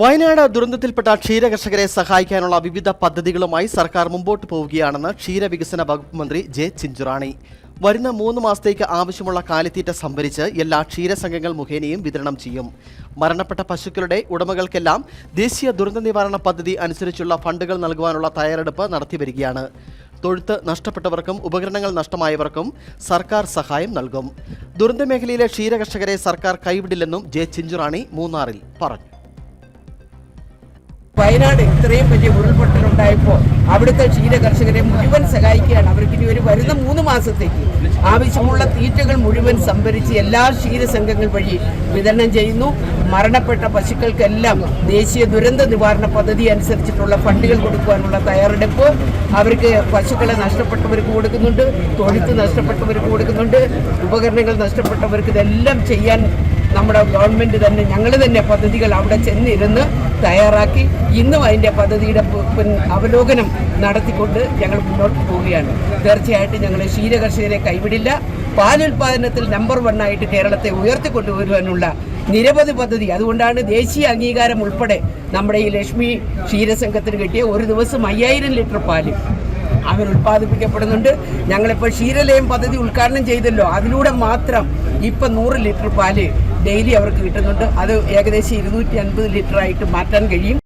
വയനാട് ദുരന്തത്തിൽപ്പെട്ട ക്ഷീരകർഷകരെ സഹായിക്കാനുള്ള വിവിധ പദ്ധതികളുമായി സർക്കാർ മുമ്പോട്ട് പോവുകയാണെന്ന് ക്ഷീര വികസന വകുപ്പ് മന്ത്രി ജെ ചിഞ്ചുറാണി. വരുന്ന മൂന്ന് മാസത്തേക്ക് ആവശ്യമുള്ള കാലിത്തീറ്റ സംഭരിച്ച് എല്ലാ ക്ഷീരസംഘങ്ങൾ മുഖേനയും വിതരണം ചെയ്യും. മരണപ്പെട്ട പശുക്കളുടെ ഉടമകൾക്കെല്ലാം ദേശീയ ദുരന്ത നിവാരണ പദ്ധതി അനുസരിച്ചുള്ള ഫണ്ടുകൾ നൽകുവാനുള്ള തയ്യാറെടുപ്പ് നടത്തിവരികയാണ് തൊഴുത്ത് നഷ്ടപ്പെട്ടവർക്കും ഉപകരണങ്ങൾ നഷ്ടമായവർക്കും സർക്കാർ സഹായം നൽകും. ദുരന്തമേഖലയിലെ ക്ഷീരകർഷകരെ സർക്കാർ കൈവിടില്ലെന്നും ജെ ചിഞ്ചുറാണി മൂന്നാറിൽ പറഞ്ഞു. വയനാട് ഇത്രയും വലിയ ഉരുൾപൊട്ടലുണ്ടായപ്പോൾ അവിടുത്തെ ക്ഷീര കർഷകരെ മുഴുവൻ സഹായിക്കുകയാണ്. അവർക്ക് ഇനി ഒരു വരുന്ന മൂന്ന് മാസത്തേക്ക് ആവശ്യമുള്ള തീറ്റകൾ മുഴുവൻ സംഭരിച്ച് എല്ലാ ക്ഷീര സംഘങ്ങൾ വഴി വിതരണം ചെയ്യുന്നു. മരണപ്പെട്ട പശുക്കൾക്കെല്ലാം ദേശീയ ദുരന്ത നിവാരണ പദ്ധതി അനുസരിച്ചിട്ടുള്ള ഫണ്ടുകൾ കൊടുക്കുവാനുള്ള തയ്യാറെടുപ്പ് അവർക്ക് പശുക്കളെ നഷ്ടപ്പെട്ടവർക്ക് കൊടുക്കുന്നുണ്ട് തൊഴുത്ത് നഷ്ടപ്പെട്ടവർക്ക് കൊടുക്കുന്നുണ്ട് ഉപകരണങ്ങൾ നഷ്ടപ്പെട്ടവർക്ക് ഇതെല്ലാം ചെയ്യാൻ നമ്മുടെ ഗവൺമെന്റ് തന്നെ ഞങ്ങൾ തന്നെ പദ്ധതികൾ അവിടെ ചെന്നിരുന്ന് തയ്യാറാക്കി ഇന്നും അതിന്റെ പദ്ധതിയുടെ അവലോകനം നടത്തിക്കൊണ്ട് ഞങ്ങൾ മുന്നോട്ട് പോവുകയാണ്. തീർച്ചയായിട്ടും ഞങ്ങൾ ക്ഷീരകർഷകരെ കൈവിടില്ല. പാലുൽപാദനത്തിൽ നമ്പർ വൺ ആയിട്ട് കേരളത്തെ ഉയർത്തിക്കൊണ്ടുവരുവാനുള്ള നിരവധി പദ്ധതി. അതുകൊണ്ടാണ് ദേശീയ അംഗീകാരം ഉൾപ്പെടെ നമ്മുടെ ഈ ലക്ഷ്മി ക്ഷീരസംഘത്തിന് കിട്ടിയ ഒരു ദിവസം അയ്യായിരം ലിറ്റർ പാൽ അവർ ഉൽപ്പാദിപ്പിക്കപ്പെടുന്നുണ്ട്. ഞങ്ങളിപ്പോൾ ക്ഷീരലയം പദ്ധതി ഉദ്ഘാടനം ചെയ്തല്ലോ. അതിലൂടെ മാത്രം ഇപ്പം നൂറ് ലിറ്റർ പാൽ ഡെയിലി അവർക്ക് കിട്ടുന്നുണ്ട്. അത് ഏകദേശം ഇരുന്നൂറ്റി അൻപത് ലിറ്ററായിട്ട് മാറ്റാൻ കഴിയും.